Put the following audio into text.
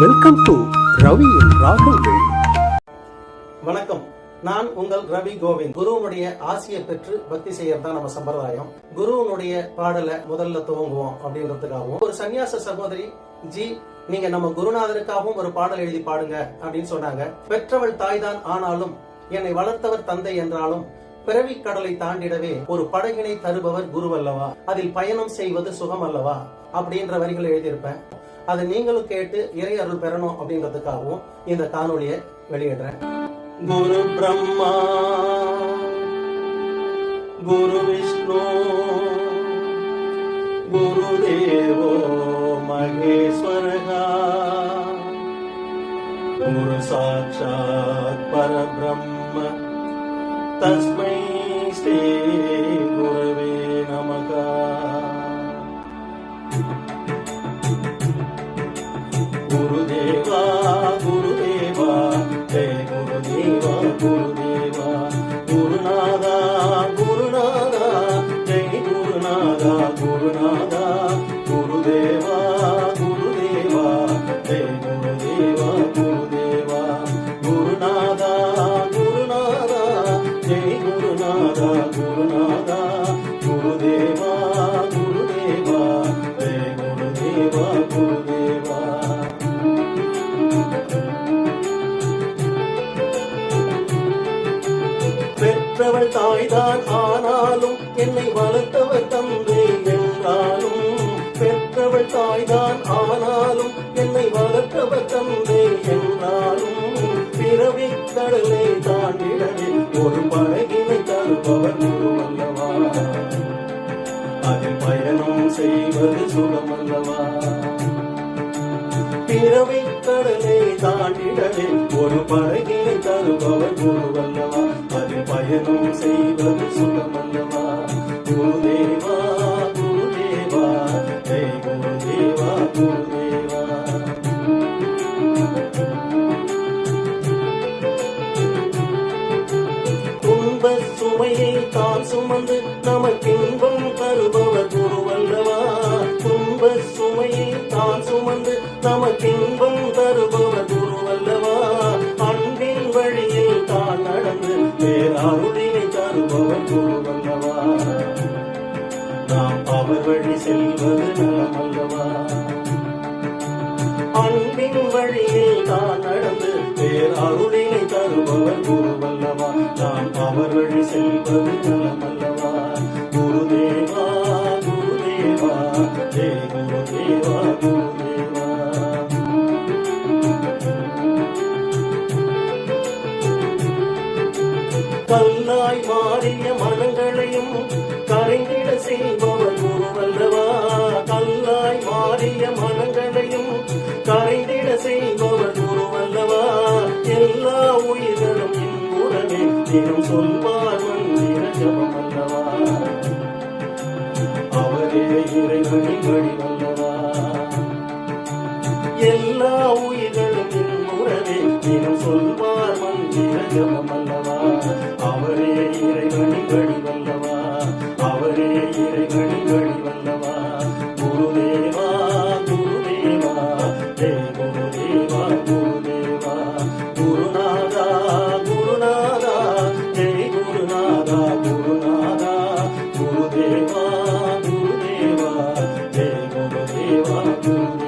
Welcome to ரவியின் ராகங்கள் வணக்கம். நான் உங்கள் ரவி கோவிந்த். குருவனுடைய ஆசையை பெற்று பக்தி செய்யறது தான் நம்ம சம்பிரதாயம். குருவனுடைய பாடலை முதல்ல துவங்குவோம் அப்படின்றதுக்காகவும் ஒரு சன்னியாச சகோதரி ஜி நீங்க நம்ம குருநாதருக்காகவும் ஒரு பாடல் எழுதி பாடுங்க அப்படின்னு சொன்னாங்க. பெற்றவள் தாய்தான் ஆனாலும் என்னை வளர்த்தவர் தந்தை என்றாலும் பிறவி கடலை தாண்டிடவே ஒரு படகினை தருபவர் குருவல்லவா? அதில் பயணம் செய்வது சுகம் அல்லவா அப்படின்ற வரிகள் எழுதியிருப்பேன். அதை நீங்களும் கேட்டு இறை அருள் பெறணும் அப்படின்றதுக்காகவும் இந்த காணொலியை வெளியிடுறேன். குரு பிரம்மா குரு விஷ்ணு குரு தேவோ மகேஸ்வரகா குரு சாட்சாத் பரபிரம்ம தஸ்மை ஸ்ரீ குருவே நமகா. குருநாதா குருதேவா குருதேவா ஜெய குருதேவா குருதேவா. குருநாதா குருநாதா ஜெய குருநாதா குருநாதா. குருதேவா குருதேவா ஜெய தாய்தான் ஆனாலும் என்னை வளர்த்தவர் தந்தை. என்றாலும் பெற்றவள் தாய்தான் ஆனாலும் என்னை வளர்த்தவர் தந்தை என்றாலும் பிறவி கடலை தாண்டிடவே ஒரு பழகினை தருபவர் குருவல்லவா அதில் பயணம் செய்வது சுகமல்லவா பிறவி கடலை தாண்டிடவே ஒரு படகினை தருபவர் குருவல்லவா அதில் பயணம் செய்வது சுகமல்லவா குருதேவா சுமையை சுமந்து நமக்கு கல்லாய் மாறிய மனங்களையும் கரைந்திட செய்பவர் குருவல்லவா? கல்லாய் மாறிய மனங்களையும் கரைந்திட செய்பவர் குருவல்லவா? எல்லா உயிர்களும் இன்புறவே தினம் சொல்வார் மந்திர ஜபம் அல்லவா அவரே இறைவனின் வழிவல்லவா? எல்லா உயிர்களும் இன்புறவே தினம் சொல்வார் மந்திர ஜபம் Lord.